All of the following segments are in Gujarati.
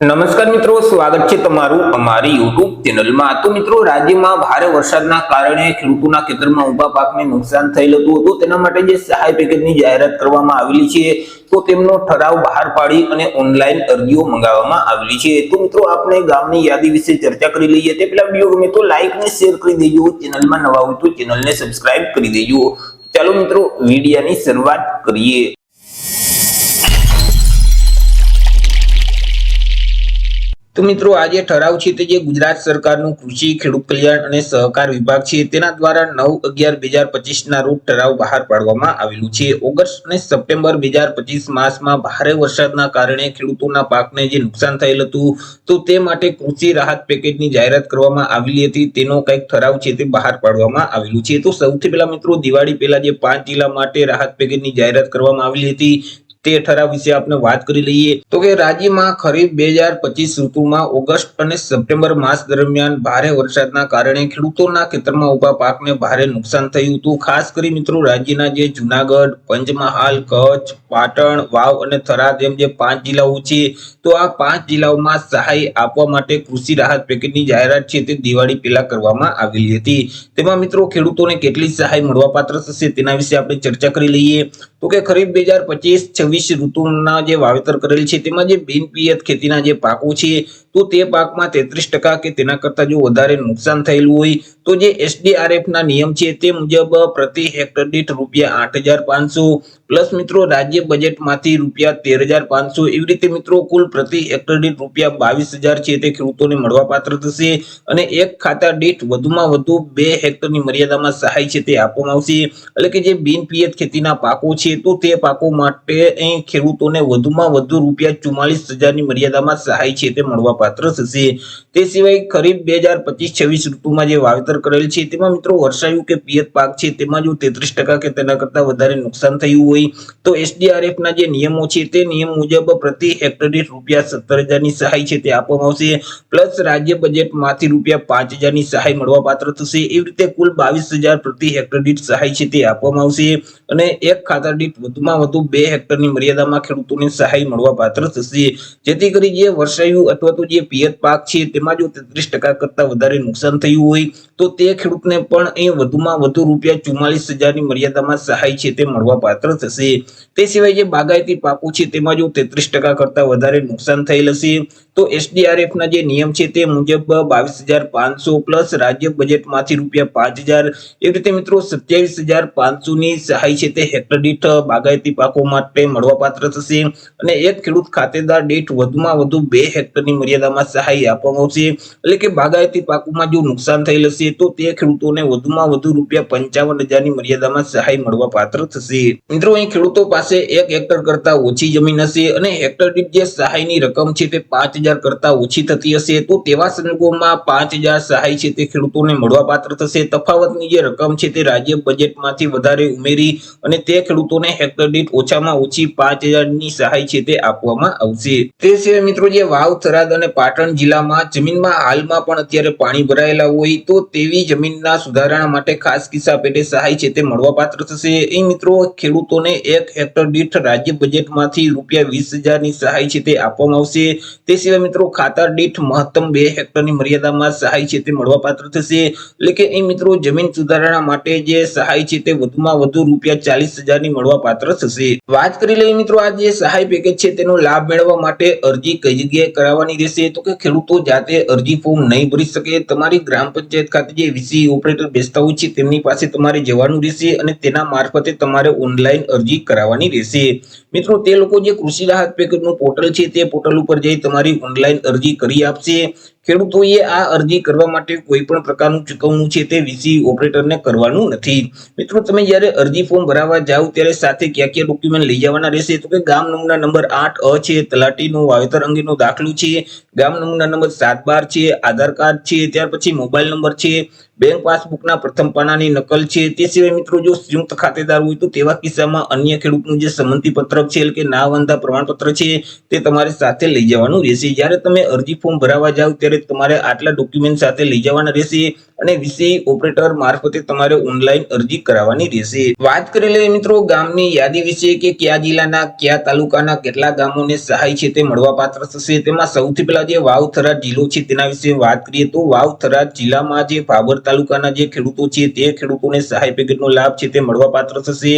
નમસ્કાર મિત્રો, સ્વાગત છે તમારું અમારી યુટ્યુબ ચેનલમાં તો મિત્રો, રાજ્યમાં ભારે વરસાદના કારણે ખેડૂતોના ખેતરમાં ઊભા પાકને નુકસાન થયેલું હતું. તેના માટે જે સહાય પેકેજની જાહેરાત કરવામાં આવેલી છે, તો તેમનો ઠરાવ બહાર પાડી અને ઓનલાઈન અરજીઓ મંગાવવામાં આવેલી છે. તો મિત્રો આપણે ગામની યાદી વિશે ચર્ચા કરી લઈએ. તે પહેલા વીડિયો ગમે તો લાઈક ને શેર કરી દેજો. ચેનલમાં નવા હોય તો ચેનલને સબસ્ક્રાઇબ કરી દેજો. ચાલો મિત્રો, વિડીયાની શરૂઆત કરીએ. તો મિત્રો આજે ઠરાવ છે તે જે ગુજરાત સરકારનું કૃષિ, ખેડૂત કલ્યાણ અને સહકાર વિભાગ છે તેના દ્વારા નવ અગિયાર બે હજાર પચીસ ના રોજ ઠરાવ બહાર પાડવામાં આવેલું છે. ઓગસ્ટ અને સપ્ટેમ્બર બે હજાર પચીસ માસમાં ભારે વરસાદના કારણે ખેડૂતોના પાકને જે નુકસાન થયેલ હતું તો તે માટે કૃષિ રાહત પેકેજની જાહેરાત કરવામાં આવેલી હતી. તેનો કંઈક ઠરાવ છે તે બહાર પાડવામાં આવેલું છે. તો સૌથી પહેલા મિત્રો દિવાળી પહેલા જે પાંચ જિલ્લા માટે રાહત પેકેજની જાહેરાત કરવામાં આવેલી હતી. તે ઠરાવ વિશે આપણે વાત કરી લઈએ તો કે રાજ્યમાં ખરીફ બે હજાર પચીસ ઋતુમાં ઓગસ્ટ અને સપ્ટેમ્બર માસ દરમિયાન ભારે વરસાદના કારણે ખેડૂતોના ખેતરમાં ઊભા પાકને ભારે નુકસાન થયું હતું. ખાસ કરી મિત્રો રાજ્યના જે જુનાગઢ, પંચમહાલ, કચ્છ, પાટણ, વાવ અને થરાદ એમ જે પાંચ જિલ્લાઓ છે, તો આ પાંચ જિલ્લાઓમાં સહાય આપવા માટે કૃષિ રાહત પેકેજની જાહેરાત છે તે દિવાળી પહેલા કરવામાં આવેલી હતી. તેમાં મિત્રો ખેડૂતોને કેટલી સહાય મળવાપાત્ર થશે તેના વિશે આપણે ચર્ચા કરી લઈએ. તો કે ખરીફ બે હજાર પચીસ, છવ્વીસ ઋતુના જે વાવેતર કરેલ છે, તેમાં જે બિનપિયત ખેતીના જે પાકો છે, તો તે પાકમાં તેત્રીસ ટકા કે તેના કરતા જો વધારે નુકસાન થયેલું હોય, તો જે એસડીઆરએફ ના નિયમ છે, તે મુજબ પ્રતિ હેક્ટર દીઠ રૂપિયા આઠ હજાર પાંચસો, પ્લસ મિત્રો રાજ્ય બજેટમાંથી રૂપિયા તેર હજાર પાંચસો, એવી રીતે મિત્રો કુલ પ્રતિ હેક્ટર દીઠ રૂપિયા બાવીસ હજાર છે, તે ખેડૂતોને મળવાપાત્ર થશે અને એક ખાતા દીઠ વધુમાં વધુ બે હેક્ટરની મર્યાદામાં સહાય છે, તે આપવામાં આવશે. એટલે કે જે બિનપિયત ખેતીના પાકો છે, તો તે પાકો માટે અહીં ખેડૂતોને વધુમાં વધુ રૂપિયા ચુમ્માલીસ હજારની મર્યાદામાં સહાય છે તે મળવાપાત્ર થશે. તે સિવાય ખરીફ બે હજાર પચીસ છવ્વીસ ઋતુમાં જે વાવેતર કરેલ છે, તેમાં મિત્રો વર્ષાયુ કે પિયત પાક છે, તેમાં જો તેત્રીસ ટકા કે તેના કરતા વધારે નુકસાન થયું હોય, તો એસડીઆરએફ ના જે નિયમો છે, તે નિયમ મુજબ પ્રતિ હેક્ટર દીઠ રૂપિયા સત્તર હજારની સહાય છે તે આપવામાં આવશે. પ્લસ રાજ્ય બજેટમાંથી રૂપિયા પાંચ હજારની સહાય મળવાપાત્ર થશે. એવી રીતે કુલ બાવીસ હજાર પ્રતિ હેક્ટર દીઠ સહાય છે તે આપવામાં આવશે. અને એક ખાતર દીઠ વધુમાં વધુ બે હેક્ટરની મર્યાદામાં ખેડૂતોને સહાય મળવાપાત્ર થશે. જેથી કરી જે વર્ષાયું અથવા તો જે પિયત પાક છે તેમાં જો તેત્રીસ ટકા કરતા વધારે નુકસાન થયું હોય, તો તે ખેડૂતને પણ એ વધુમાં વધુ રૂપિયા ચુમ્માલીસ હજારની મર્યાદામાં સહાય છે તે મળવા પાત્ર થશે. તે સિવાય જે બાગાયતી પાકો છે તેમાં જો તેત્રીસ ટકા કરતા વધારે નુકસાન થયેલ હશે તો એસડીઆરએફ ના જે નિયમ છે તે મુજબ બાવીસ હજાર પાંચસો પ્લસ રાજ્ય બજેટમાંથી રૂપિયા પાંચ હજાર એવી રીતે મિત્રો સત્યાવીસ હજાર પાંચસો ની સહાય છે તે હેક્ટર દીઠ બાગાયતી પાકો માટે મળવાપાત્ર થશે અને એક ખેડૂત ખાતેદાર દીઠ વધુમાં વધુ બે હેક્ટરની મર્યાદામાં સહાય આપવામાં આવશે. એટલે કે બાગાયતી પાકોમાં જો નુકસાન થયેલ હશે તો તે ખેડૂતોને વધુમાં વધુ રૂપિયા પંચાવન હજારની મર્યાદામાં સહાય મળવા પાત્ર થશે. મિત્રો અહીં ખેડૂતો પાસે એક હેક્ટર કરતા ઓછી જમીન હશે અને હેક્ટર દીઠ જે સહાયની રકમ છે તે પાંચ હજાર કરતા ઓછી થતી હશે, તો તેવા સંજોગોમાં પાંચ હજાર સહાય છે તે ખેડૂતોને મળવા પાત્ર થશે. તફાવતની જે રકમ છે તે રાજ્ય બજેટમાંથી વધારે ઉમેરી અને તે ખેડૂતોને હેક્ટર દીઠ ઓછામાં ઓછી પાંચ હજારની સહાય છે તે આપવામાં આવશે. તે સિવાય મિત્રો જે વાવ, થરાદ અને પાટણ જિલ્લામાં જમીનમાં હાલમાં પણ અત્યારે પાણી ભરાયેલા હોય, તો તેવી જમીનના સુધારણા માટે ખાસ કિસ્સા પેટે સહાય છે તે મળવાપાત્ર થશે. એ મિત્રો ખેડૂતોને એક હેક્ટર દીઠ રાજ્ય બજેટમાંથી રૂપિયા વીસ હજારની સહાય છે તે આપવામાં આવશે. તે સિવાય મિત્રો ખાતર દીઠ મહત્તમ બે હેક્ટરની મર્યાદામાં સહાય છે તે મળવાપાત્ર થશે. એટલે કે એ મિત્રો જમીન સુધારણા માટે જે સહાય છે તે વધુમાં વધુ રૂપિયા ચાલીસ હજારની મળવાપાત્ર થશે. વાત કરી લઈએ મિત્રો, આ જે સહાય પેકેજ છે તેનો લાભ મેળવવા માટે અરજી કઈ જગ્યાએ કરાવવાની રહેશે? તો કે ખેડૂતો જાતે અરજી ફોર્મ નહીં ભરી શકે. તમારી ગ્રામ પંચાયત ખાતે જે વીસી ઓપરેટર બેસતા હોય છે તેમની પાસે તમારે જવાનું રહેશે અને તેના મારફતે તમારે ઓનલાઈન અરજી કરાવવાની રહેશે. મિત્રો, તે લોકો જે કૃષિ રાહત પેકેજનું પોર્ટલ છે તે પોર્ટલ ઉપર જઈ તમારી ઓનલાઈન અરજી કરી આપશે. ખેડૂતોએ આ અરજી કરવા માટે કોઈ પણ પ્રકારનું ચૂકવણું છે તે વીસી ઓપરેટરને કરવાનું નથી. મિત્રો, તમે જ્યારે અરજી ફોર્મ ભરાવવા જાઓ ત્યારે સાથે ક્યાં ક્યાં ડોક્યુમેન્ટ લઈ જવાના રહેશે? તો કે ગામ નમૂના નંબર આઠ અ છે, તલાટીનું વાવેતર અંગેનો દાખલો છે, ગામ નમૂના નંબર સાત બાર છે, આધાર કાર્ડ છે, ત્યાર પછી મોબાઈલ નંબર છે, બેંક પાસબુકના પ્રથમ પાનાની નકલ છે. તે સિવાય મિત્રો, જો સંયુક્ત ખાતેદાર હોય તો તેવા કિસ્સામાં અન્ય ખેડૂતનું જે સંમતિ પત્રક છે કે ના વાંધા પ્રમાણપત્ર છે, તે તમારે સાથે લઈ જવાનું રહેશે. જ્યારે તમે અરજી ફોર્મ ભરાવા જાવ ત્યારે એટલે તમારે આટલા ડોક્યુમેન્ટ સાથે લઈ જવાના રહેશે અને વીસીઆઈ ઓપરેટર મારફતે તમારે ઓનલાઈન અરજી કરાવવાની રહેશે. વાત કરેલી મિત્રો ગામની યાદી વિશે કે કયા જિલ્લાના, કયા તાલુકાના, કેટલા ગામોને સહાય છે તે મળવા પાત્ર થશે. તેમાં સૌથી પહેલા જે વાવ થરાદ જિલ્લો છે તેના વિશે વાત કરીએ તો વાવ થરાદ જિલ્લામાં જે ભાભર તાલુકાના જે ખેડૂતો છે તે ખેડૂતોને સહાય પેકેટનો લાભ છે તે મળવા પાત્ર થશે.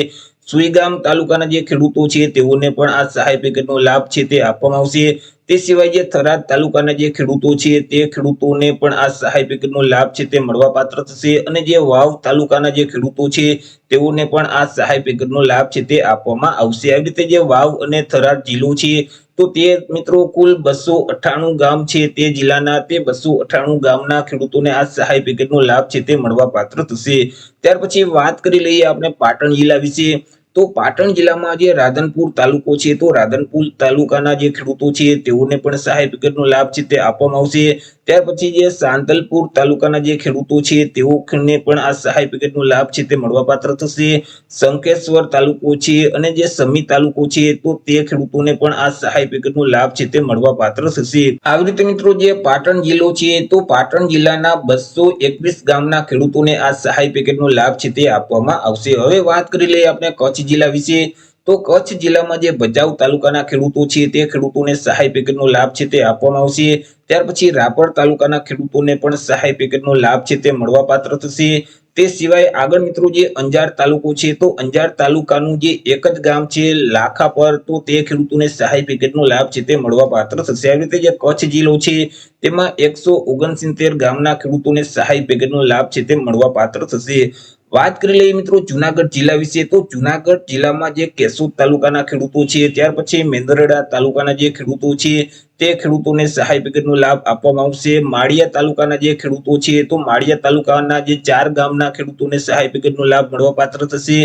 સુઈગામ તાલુકાના જે ખેડૂતો છે, તેઓને પણ આ સહાય પેકેટનો લાભ છે તે આપવામાં આવશે. તે સિવાય જે થરાદ તાલુકાના જે ખેડૂતો છે, તે ખેડૂતોને પણ આ સહાય પેકેટનો લાભ છે તે મળવા પાત્ર થશે અને જે વાવ તાલુકાના જે ખેડૂતો છે, તેઓને પણ આ સહાય પેકેટનો લાભ છે તે આપવામાં આવશે. આવી રીતે જે વાવ અને થરાદ જિલ્લો છે, તો તે મિત્રો કુલ બસો અઠ્ઠાણું ગામ છે તે જિલ્લાના. તે બસો અઠ્ઠાણું ગામના ખેડૂતોને આ સહાય પેકેટનો લાભ છે તે મળવા પાત્ર થશે. ત્યાર પછી વાત કરી લઈએ આપણે પાટણ જિલ્લા વિશે. તો પાટણ જિલ્લામાં જે રાધનપુર તાલુકો છે, તો રાધનપુર તાલુકાના જે ખેડૂતો છે, તેઓને પણ સહાય પેકેટનો લાભ છે તે આપવામાં આવશે. ત્યાર પછી જે સાંતલપુર તાલુકાના જે ખેડૂતો છે, તેઓને પણ આ સહાય પેકેટનો લાભ છે તે મળવાપાત્ર થશે. શંકેશ્વર તાલુકો છે અને જે સમી તાલુકો છે, તો તે ખેડૂતોને પણ આ સહાય પેકેટનો લાભ છે તે મળવાપાત્ર થશે. આવી રીતે મિત્રો જે પાટણ જિલ્લો છે, તો પાટણ જિલ્લાના બસો એકવીસ ગામના ખેડૂતોને આ સહાય પેકેટનો લાભ છે તે આપવામાં આવશે. હવે વાત કરી લઈએ આપણે કચ્છ જિલ્લા વિશે? તો કચ્છ જિલ્લામાં જે ભચાઉ તાલુકાના ખેડૂતો છે, તે ખેડૂતોને સહાય પેકેજનો લાભ છે તે આપવામાં આવશે. ત્યાર પછી રાપર તાલુકાના ખેડૂતોને પણ સહાય પેકેજનો લાભ છે તે મળવાપાત્ર થશે. તે સિવાય આગળ મિત્રો જે અંજાર તાલુકો છે, તો અંજાર તાલુકાનું જે એક જ ગામ છે, લાખા પર, તો તે ખેડૂતોને સહાય પેકેજનો લાભ છે તે મળવાપાત્ર થશે. આવી રીતે જે કચ્છ જિલ્લો છે, તેમાં એકસો ઓગણસિત્તેર ગામના ખેડૂતોને સહાય પેકેજનો લાભ છે તે મળવાપાત્ર થશે. વાત કરી લઈએ મિત્રો જુનાગઢ જિલ્લા વિશે, તો જુનાગઢ જિલ્લામાં જે કેશોદ તાલુકાના ખેડૂતો છે, ત્યાર પછી મેંદરડા તાલુકાના જે ખેડૂતો છે તે ખેડૂતોને સહાય પેકેટનો લાભ આપવામાં આવશે. માળિયા તાલુકાના જે ખેડૂતો છે, તો માળિયા તાલુકાના જે ચાર ગામના ખેડૂતોને સહાય પેકેટનો લાભ મળવા પાત્ર થશે.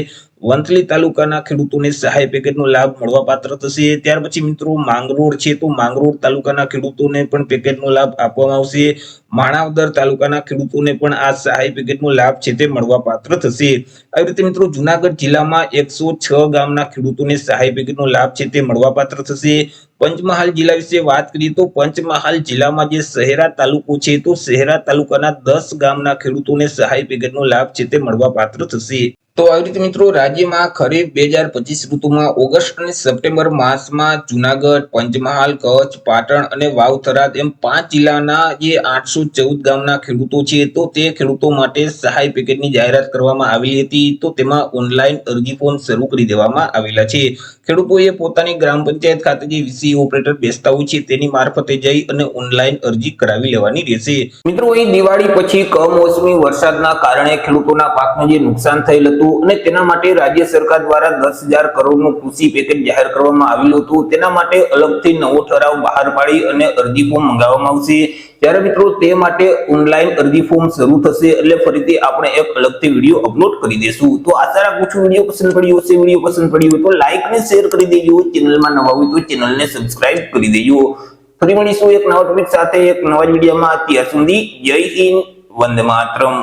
વંથલી તાલુકાના ખેડૂતોને સહાય પેકેટનો લાભ મળવા પાત્ર થશે. ત્યાર પછી મિત્રો માંગરોળ છે, તો માંગરોળ તાલુકાના ખેડૂતોને પણ પેકેટનો લાભ આપવામાં આવશે. માણાવદર તાલુકાના ખેડૂતોને પણ આ સહાય પેકેટનો લાભ છે તે મળવા પાત્ર થશે. આવી રીતે મિત્રો જુનાગઢ જિલ્લામાં એકસો છ ગામના ખેડૂતોને સહાય પેકેટનો લાભ છે તે મળવા પાત્ર થશે. પંચમહાલ જિલ્લા વિશે વાત કરીએ તો પંચમહાલ જિલ્લામાં જે શહેરા તાલુકો છે, તો શહેરા તાલુકાના દસ ગામના ખેડૂતોને સહાય પેકેજનો લાભ છે તે મળવા પાત્ર થશે. તો આવી રીતે મિત્રો રાજ્યમાં ખરીફ બે હજાર પચીસ ઋતુમાં ઓગસ્ટ અને સપ્ટેમ્બર માસમાં જુનાગઢ, પંચમહાલ, કચ્છ, પાટણ અને વાવ થરાદ એમ પાંચ જિલ્લાના જે આઠસો ચૌદ ગામના ખેડૂતો છે, તો તે ખેડૂતો માટે સહાય પેકેજની જાહેરાત કરવામાં આવેલી હતી. તો તેમાં ઓનલાઈન અરજી ફોર્મ શરૂ કરી દેવામાં આવેલા છે. ખેડૂતોએ પોતાની ગ્રામ પંચાયત ખાતે જે વીસી ઓપરેટર બેસતા હોય છે, તેની મારફતે જઈ અને ઓનલાઈન અરજી કરાવી લેવાની રહેશે. મિત્રો અહીં દિવાળી પછી કમોસમી વરસાદના કારણે ખેડૂતોના પાકને જે નુકસાન થયેલ હતું અને તેના માટે રાજ્ય સરકાર દ્વારા દસ હજાર કરોડનું કૃષિ પેકેજ જાહેર કરવામાં આવેલું હતું. તેના માટે અલગથી નવો ઠરાવ બહાર પાડી અને અરજી ફોર્મ મંગાવવામાં આવશે. ત્યારે મિત્રો તે માટે ઓનલાઈન અરજી ફોર્મ શરૂ થશે એટલે ફરીથી આપણે એક અલગથી વીડિયો અપલોડ કરી દેશું. તો આશા રાખું છું વીડિયો પસંદ પડ્યો હશે. વીડિયો પસંદ પડ્યો તો લાઈક ને શેર કરી દેજો. ચેનલમાં નવા હોય તો ચેનલને સબસ્ક્રાઇબ કરી દેજો. ફરી મળીશું એક નવા ટોપિક સાથે, એક નવા જ વિડીયોમાં ત્યાર સુધી જય હિન્દ, વંદે માતરમ.